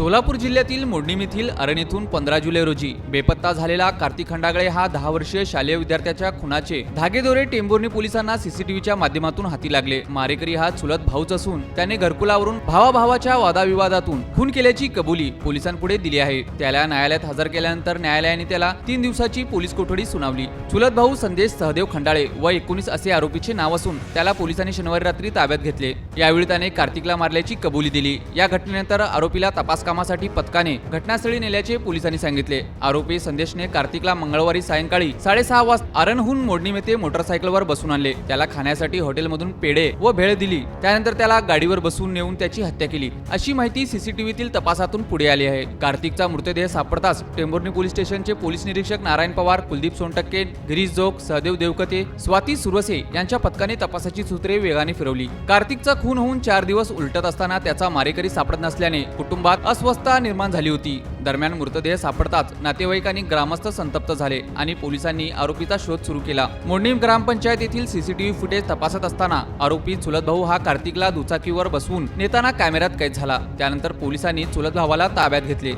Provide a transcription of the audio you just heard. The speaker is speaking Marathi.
सोलापूर जिल्ह्यातील मोडणीम येथील पंधरा जुलै रोजी बेपत्ता झालेला कार्तिक खंडागळे हा दहा वर्षीय शालेय विद्यार्थ्याच्या खुनाचे धागेदोरे टेंभुर्णी पोलिसांना सीसीटीव्हीच्या माध्यमातून हाती लागले. मारेकरी हा चुलत भाऊच असून त्याने घरकुलावरून भावाभावाच्या वादाविवादातून खून केल्याची कबुली पोलिसांपुढे दिली आहे. त्याला न्यायालयात हजर केल्यानंतर न्यायालयाने त्याला तीन दिवसाची पोलीस कोठडी सुनावली. चुलत भाऊ संदेश सहदेव खंडाळे व एकोणीस असे आरोपीचे नाव असून त्याला पोलिसांनी शनिवारी रात्री ताब्यात घेतले. यावेळी त्याने कार्तिकला मारल्याची कबुली दिली. या घटनेनंतर आरोपीला तपास कामासाठी पथकाने घटनास्थळी नेल्याचे पोलिसांनी सांगितले. आरोपी संदेशने कार्तिकला मंगळवारी सायंकाळी साडेसहा वाजता आरणहून मोडणी येथे मोटरसायकलवर बसून आणले. त्याला खाण्यासाठी हॉटेलमधून पेढे व भेळ दिली. त्यानंतर त्याला गाडीवर बसून नेऊन त्याची हत्या केली. अशी माहिती सीसीटीव्हीतील तपासातून पुढे आली आहे. कार्तिकचा मृतदेह सापडताच टेंभुर्णी पोलीस स्टेशनचे पोलीस निरीक्षक नारायण पवार कुलदीप सोनटक्के गिरीश जोग सहदेव देवकते स्वाती सुरवसे यांच्या पथकाने तपासाची सूत्रे वेगाने फिरवली. कार्तिकचा खून होऊन चार दिवस उलटत असताना त्याचा मारेकरी सापडत नसल्याने कुटुंबात अस्वस्थता निर्माण झाली होती. दरम्यान मृतदेह सापडताच नातेवाईकांनी ग्रामस्थ संतप्त झाले आणि पोलिसांनी आरोपीचा शोध सुरू केला. मोडणीम ग्रामपंचायत येथील सीसीटीव्ही फुटेज तपासत असताना आरोपी चुलत भाऊ हा कार्तिकला दुचाकीवर बसवून नेताना कॅमेऱ्यात कैद झाला. त्यानंतर पोलिसांनी चुलत भावाला ताब्यात घेतले.